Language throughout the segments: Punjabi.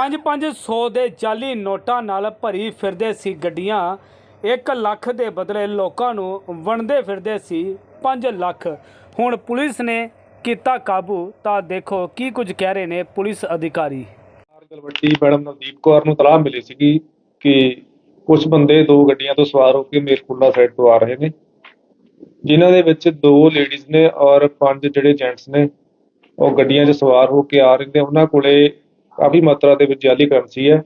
5-500 ਦੇ ਜਾਲੀ ਨੋਟਾਂ ਨਾਲ ਭਰੀ ਫਿਰਦੇ ਸੀ ਗੱਡੀਆਂ। 1 ਲੱਖ ਦੇ ਬਦਲੇ ਲੋਕਾਂ ਨੂੰ ਵੰਡਦੇ ਫਿਰਦੇ ਸੀ 5 ਲੱਖ। ਹੁਣ ਪੁਲਿਸ ਨੇ ਕੀਤਾ ਕਾਬੂ, ਤਾਂ ਦੇਖੋ ਕੀ ਕੁਝ ਕਹਿ ਰਹੇ ਨੇ ਪੁਲਿਸ ਅਧਿਕਾਰੀ। ਗਲਵੱਡੀ ਮੈਡਮ ਨਵਦੀਪ ਕੌਰ ਨੂੰ ਤਲਾਹ ਮਿਲੀ ਸੀਗੀ ਕਿ ਕੁਝ ਬੰਦੇ ਦੋ ਗੱਡੀਆਂ ਤੋਂ ਸਵਾਰ ਹੋ ਕੇ ਮੇਰਕੁੰਡਾ ਸਾਈਡ ਤੋਂ ਆ ਰਹੇ ਨੇ। ਜਿਨ੍ਹਾਂ ਦੇ ਵਿੱਚ ਦੋ ਲੇਡੀਜ਼ ਨੇ ਔਰ ਪੰਜ ਜਿਹੜੇ ਜੈਂਟਸ ਨੇ, ਉਹ ਗੱਡੀਆਂ 'ਚ ਸਵਾਰ ਹੋ ਕੇ ਆ ਰਹੇ ਨੇ। ਉਹਨਾਂ ਕੋਲੇ ਕਾਫੀ ਮਾਤਰਾ ਦੇ ਵਿੱਚ ਜਾਲੀ ਕਰੰਸੀ ਹੈ।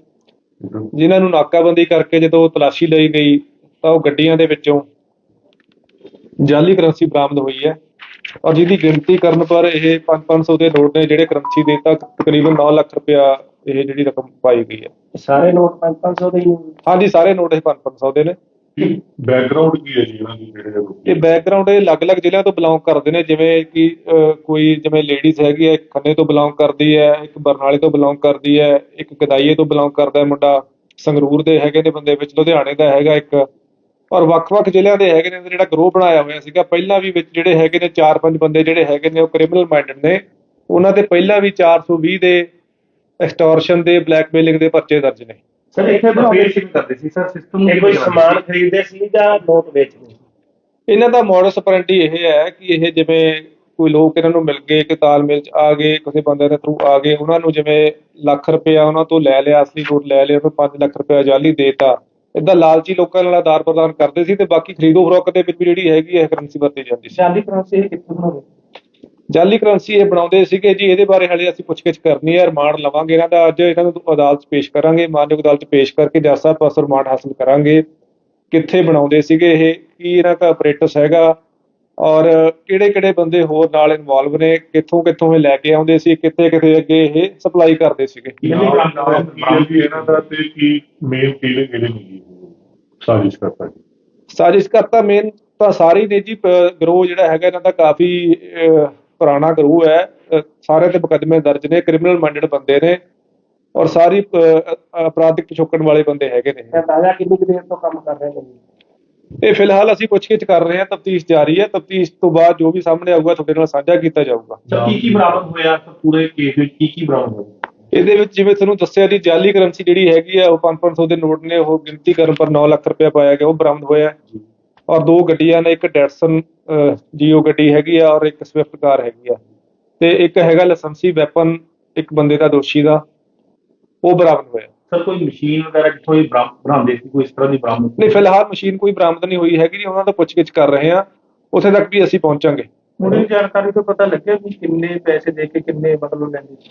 ਜਿਨ੍ਹਾਂ ਨੂੰ ਨਾਕਾਬੰਦੀ ਕਰਕੇ ਜਦੋਂ ਤਲਾਸ਼ੀ ਲਈ ਗਈ ਤਾਂ ਉਹ ਗੱਡੀਆਂ ਦੇ ਵਿੱਚੋਂ ਜਾਲੀ ਕਰੰਸੀ ਬਰਾਮਦ ਹੋਈ ਹੈ। ਔਰ ਜਿਹਦੀ ਗਿਣਤੀ ਕਰਨ ਪਰ ਇਹ 5-500 ਦੇ ਨੋਟ ਨੇ ਜਿਹੜੇ ਕਰੰਸੀ ਦੇ ਤਾਂ ਤਕਰੀਬਨ 9 ਲੱਖ ਰੁਪਇਆ ਇਹ ਜਿਹੜੀ ਰਕਮ ਪਾਈ ਗਈ ਹੈ। ਸਾਰੇ ਨੋਟ 500 ਦੇ ਹੀ ਹਾਂਜੀ ਸਾਰੇ ਨੋਟ ਇਹ 5-500 ਦੇ ਨੇ। ਬੈਕਗ੍ਰਾਉਂਡ ਕੀ ਹੈ ਜੀ ਇਹਨਾਂ ਦੀ ਜਿਹੜੇ ਲੋਕ? ਇਹ ਬੈਕਗ੍ਰਾਉਂਡ ਇਹ ਅਲੱਗ-ਅਲੱਗ ਜ਼ਿਲ੍ਹਿਆਂ ਤੋਂ ਬਿਲੋਂਗ ਕਰਦੇ ਨੇ ਜਿਵੇਂ ਕਿ ਅਹ, ਕੋਈ ਜਿਵੇਂ ਲੇਡੀਜ਼ ਹੈਗੀ ਹੈ ਇੱਕ ਖੰਨੇ ਤੋਂ ਬਿਲੋਂਗ ਕਰਦੀ ਹੈ ਇੱਕ ਬਰਨਾਲੇ ਤੋਂ ਬਿਲੋਂਗ ਕਰਦੀ ਹੈ ਇੱਕ ਗਦਾਈਏ ਤੋਂ ਬਿਲੋਂਗ ਕਰਦਾ ਹੈ ਮੁੰਡਾ ਸੰਗਰੂਰ ਦੇ ਹੈਗੇ ਨੇ ਬੰਦੇ ਵਿੱਚ ਲੁਧਿਆਣੇ ਦਾ ਹੈਗਾ ਇੱਕ ਔਰ ਵੱਖ-ਵੱਖ ਜ਼ਿਲ੍ਹਿਆਂ ਦੇ ਹੈਗੇ ਨੇ ਜਿਹੜਾ ਗਰੋਹ ਬਣਾਇਆ ਹੋਇਆ ਸੀਗਾ ਪਹਿਲਾਂ ਵੀ ਵਿੱਚ ਜਿਹੜੇ ਹੈਗੇ ਨੇ 4-5 ਬੰਦੇ ਜਿਹੜੇ ਹੈਗੇ ਨੇ ਉਹ ਕ੍ਰਿਮੀਨਲ ਮਾਈਂਡਡ ਨੇ ਉਹਨਾਂ ਤੇ ਪਹਿਲਾਂ ਵੀ 420 ਦੇ ਐਕਸਟੋਰਸ਼ਨ ਦੇ ਬਲੈਕਮੇਲਿੰਗ ਦੇ ਪਰਚੇ ਦਰਜ ਨੇ। ਸਰ ਇੱਥੇ ਫੇਰ ਕਿਵੇਂ ਕਰਦੇ ਸੀ। ਸਰ ਸਿਸਟਮ ਇਹ ਕੋਈ ਸਮਾਨ ਖਰੀਦਦੇ ਸੀ ਜਾਂ ਨੋਟ ਵੇਚਦੇ ਇਹਨਾਂ ਦਾ ਮੋਡਸ ਆਪਰੈਂਡੀ ਇਹ ਹੈ ਕਿ ਇਹ ਜਿਵੇਂ ਕੋਈ ਲੋਕ ਇਹਨਾਂ ਨੂੰ ਮਿਲ ਗਏ ਕਿ ਤਾਲਮੇਲ ਚ ਆ ਗਏ ਕਿਸੇ ਬੰਦੇ ਦੇ ਥਰੂ ਆ ਗਏ ਉਹਨਾਂ ਨੂੰ ਜਿਵੇਂ ਲੱਖ ਰੁਪਇਆ ਉਹਨਾਂ ਤੋਂ ਲੈ ਲਿਆ ਅਸਲੀ ਨੋਟ ਲੈ ਲਿਆ ਉਹਨੂੰ 5 ਲੱਖ ਰੁਪਇਆ ਜਾਲੀ ਦੇਤਾ। ਇਦਾਂ ਲਾਲਚੀ ਲੋਕਾਂ ਨਾਲ ਆਦਾਰ ਪ੍ਰਦਾਨ ਕਰਦੇ ਸੀ ਤੇ ਬਾਕੀ ਖਰੀਦੋ ਫਰੋਖਤ ਦੇ ਵਿੱਚ ਵੀ ਜਿਹੜੀ ਹੈਗੀ ਇਹ ਕਰੰਸੀ ਵਰਤੀ ਜਾਂਦੀ ਸੀ। ਜਾਲੀ ਕਰੰਸੀ ਇਹ ਕਿੱਥੋਂ ਬਣਾਉਂਦੇ? ਜਾਲੀ ਕਰੰਸੀ ਇਹ ਬਣਾਉਂਦੇ ਸੀਗੇ ਜੀ ਇਹਦੇ ਬਾਰੇ ਹਲੇ ਅਸੀਂ ਪੁੱਛਗਿੱਛ ਕਰਨੀ ਹੈ ਰਿਮਾਂਡ ਲਵਾਂਗੇ ਇਹਨਾਂ ਦਾ ਅੱਜ ਇਹਨਾਂ ਨੂੰ ਅਦਾਲਤ 'ਚ ਪੇਸ਼ ਕਰਾਂਗੇ ਮਾਨਯੋਗ ਅਦਾਲਤ 'ਚ ਪੇਸ਼ ਕਰਕੇ ਜੱਜ ਸਾਹਿਬ ਪਾਸੋਂ ਰਿਮਾਂਡ ਹਾਸਲ ਕਰਾਂਗੇ। ਕਿੱਥੇ ਬਣਾਉਂਦੇ ਸੀਗੇ ਇਹ ਕੀ ਇਹਨਾਂ ਦਾ ਆਪਰੇਟਸ ਹੈਗਾ ਔਰ ਕਿਹੜੇ ਕਿਹੜੇ ਬੰਦੇ ਹੋਰ ਨਾਲ ਇਨਵੋਲਵ ਨੇ ਕਿੱਥੋਂ ਕਿੱਥੋਂ ਇਹ ਲੈ ਕੇ ਆਉਂਦੇ ਸੀ ਕਿੱਥੇ ਕਿੱਥੇ ਅੱਗੇ ਇਹ ਸਪਲਾਈ ਕਰਦੇ ਸੀਗੇ। ਇਹਨਾਂ ਦਾ ਤੇ ਕੀ ਮੇਨ ਸਾਜ਼ਿਸ਼ ਕਰਤਾ ਜੀ। ਸਾਜ਼ਿਸ਼ ਕਰਤਾ ਮੇਨ ਤਾਂ ਸਾਰੇ ਨੇ ਜੀ ਗਰੋਹ ਜਿਹੜਾ ਹੈਗਾ ਇਹਨਾਂ ਦਾ ਕਾਫੀ ਪੁਰਾਣਾ ਗਰੋਹ ਹੈ ਸਾਰੇ ਤੇ ਮੁਕੱਦਮੇ ਦਰਜ ਨੇ ਕ੍ਰਿਮੀਨਲ ਮਾਈਂਡਡ ਬੰਦੇ ਨੇ ਔਰ ਸਾਰੀ ਅਪਰਾਧਿਕ ਪਿਛੋਕਣ ਵਾਲੇ ਬੰਦੇ ਹੈਗੇ ਨੇ। ਤੇ ਤਾਜ਼ਾ ਕਿੰਨੀ ਕੁ ਦੇਰ ਤੋਂ ਕੰਮ ਕਰ ਰਹੇ ਨੇ? ਇਹ ਫਿਲਹਾਲ ਅਸੀਂ ਪੁੱਛਗਿੱਛ ਕਰ ਰਹੇ ਹਾਂ ਤਫਤੀਸ਼ ਜਾਰੀ ਹੈ ਤਫਤੀਸ਼ ਤੋਂ ਬਾਅਦ ਜੋ ਵੀ ਸਾਹਮਣੇ ਆਊਗਾ ਤੁਹਾਡੇ ਨਾਲ ਸਾਂਝਾ ਕੀਤਾ ਜਾਊਗਾ। ਕੀ ਕੀ ਬਰਾਮਦ ਹੋਇਆ? ਪੂਰੇ ਕੇਸ ਵਿੱਚ ਕੀ ਕੀ ਬਰਾਮਦ ਹੋਇਆ? ਇਹਦੇ ਵਿੱਚ ਜਿਵੇਂ ਤੁਹਾਨੂੰ ਦੱਸਿਆ ਜੀ ਜਾਲੀ ਕਰੰਸੀ ਜਿਹੜੀ ਹੈਗੀ ਆ ਉਹ 5-500 ਦੇ ਨੋਟ ਨੇ ਉਹ ਗਿਣਤੀ ਕਰਨ ਪਰ 9 ਲੱਖ ਰੁਪਇਆ ਪਾਇਆ ਗਿਆ ਉਹ ਬਰਾਮਦ ਹੋਇਆ। ਔਰ ਦੋ ਗੱਡੀਆਂ ਨੇ ਇੱਕ ਡੈਟਸਨ ਜੀਓ ਗੱਡੀ ਹੈਗੀ ਆ ਔਰ ਇੱਕ ਸਵਿਫਟ ਕਾਰ ਹੈਗੀ ਆ। ਤੇ ਇੱਕ ਹੈਗਾ ਲਾਇਸੈਂਸੀ ਵੈਪਨ ਇੱਕ ਬੰਦੇ ਦਾ ਦੋਸ਼ੀ ਦਾ ਉਹ ਬਰਾਮਦ ਹੋਇਆ। ਸਰ ਕੋਈ ਮਸ਼ੀਨ ਵਗੈਰਾ ਕਿੱਥੋਂ ਹੀ ਬਰਾਮਦੇ ਸੀ? ਕੋਈ ਇਸ ਤਰ੍ਹਾਂ ਦੀ ਬਰਾਮਦ ਨਹੀਂ ਫਿਲਹਾਲ ਮਸ਼ੀਨ ਕੋਈ ਬਰਾਮਦ ਨਹੀਂ ਹੋਈ ਹੈਗੀ ਜੀ ਉਹਨਾਂ ਤੋਂ ਪੁੱਛਗਿੱਛ ਕਰ ਰਹੇ ਹਾਂ ਉੱਥੇ ਤੱਕ ਵੀ ਅਸੀਂ ਪਹੁੰਚਾਂਗੇ। ਮੁੱਢਲੀ ਜਾਣਕਾਰੀ ਤੋਂ ਪਤਾ ਲੱਗਿਆ ਵੀ ਕਿੰਨੇ ਪੈਸੇ ਦੇ ਕੇ ਕਿੰਨੇ ਮਤਲਬ ਲੈਂਦੇ ਸੀ?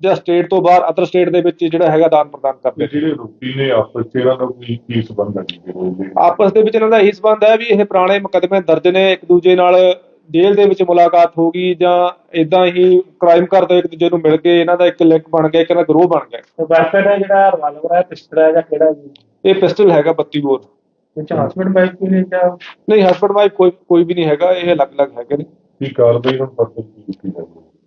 ਜਾਂ ਸਟੇਟ ਤੋਂ ਬਾਹਰ ਅਦਰ ਸਟੇਟ ਦੇ ਵਿੱਚ ਜਿਹੜਾ ਹੈਗਾ ਦਾਨ ਪ੍ਰਦਾਨ ਕਰਦੇ ਜਿਹੜੇ ਰੋਪੀ ਨੇ ਆਪਸ 'ਚ ਇਹਨਾਂ ਦਾ ਕੋਈ ਕੀ ਸੰਬੰਧ ਹੈ ਆਪਸ ਦੇ ਵਿੱਚ ਇਹਨਾਂ ਦਾ ਇਹੀ ਸੰਬੰਧ ਹੈ ਵੀ ਇਹ ਪੁਰਾਣੇ ਮੁਕੱਦਮੇ ਦਰਜ ਨੇ ਇੱਕ ਦੂਜੇ ਨਾਲ ਜੇਲ੍ਹ ਦੇ ਵਿੱਚ ਮੁਲਾਕਾਤ ਹੋ ਗਈ ਜਾਂ ਇਦਾਂ ਹੀ ਕ੍ਰਾਈਮ ਕਰਦੇ ਇੱਕ ਦੂਜੇ ਨੂੰ ਮਿਲ ਕੇ ਇਹਨਾਂ ਦਾ ਇੱਕ ਲਿੰਕ ਬਣ ਗਿਆ ਇੱਕ ਇਹਨਾਂ ਦਾ ਗਰੋਹ ਬਣ ਗਿਆ। ਤੇ ਵੈਪਨ ਹੈ ਜਿਹੜਾ ਰਿਵਾਲਵਰ ਹੈ ਪਿਸਟਲ ਹੈ ਜਾਂ ਕਿਹੜਾ ਜੀ ਇਹ ਪਿਸਟਲ ਹੈਗਾ 32 ਬੋਰ। ਵਿੱਚ ਹਸਬੰਡ ਵਾਈਫ ਵੀ ਨੇ ਜਾਂ ਨਹੀਂ ਹਸਬੰਡ ਵਾਈਫ ਕੋਈ ਕੋਈ ਵੀ ਨਹੀਂ ਹੈਗਾ ਇਹ ਅਲੱਗ-ਅਲੱਗ ਹੈਗੇ ਨੇ। ਕੀ ਕਾਰਵਾਈ ਹੁਣ ਕੀ ਕੀਤੀ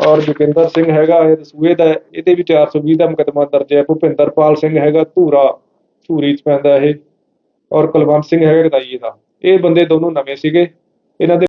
ਔਰ ਜੋਗਿੰਦਰ ਸਿੰਘ ਹੈਗਾ ਇਹ ਰਸੂਏ ਦਾ, ਇਹਦੇ ਵੀ 420 ਦਾ ਮੁਕੱਦਮਾ ਦਰਜ ਹੈ। ਭੁਪਿੰਦਰਪਾਲ ਸਿੰਘ ਹੈਗਾ ਧੂਰਾ, ਧੂਰੀ ਚ ਪੈਂਦਾ ਇਹ। ਔਰ ਕੁਲਵੰਤ ਸਿੰਘ ਹੈਗਾ ਗਦਾਈਏ ਦਾ। ਇਹ ਬੰਦੇ ਦੋਨੋਂ ਨਵੇਂ ਸੀਗੇ। ਇਹਨਾਂ ਦੇ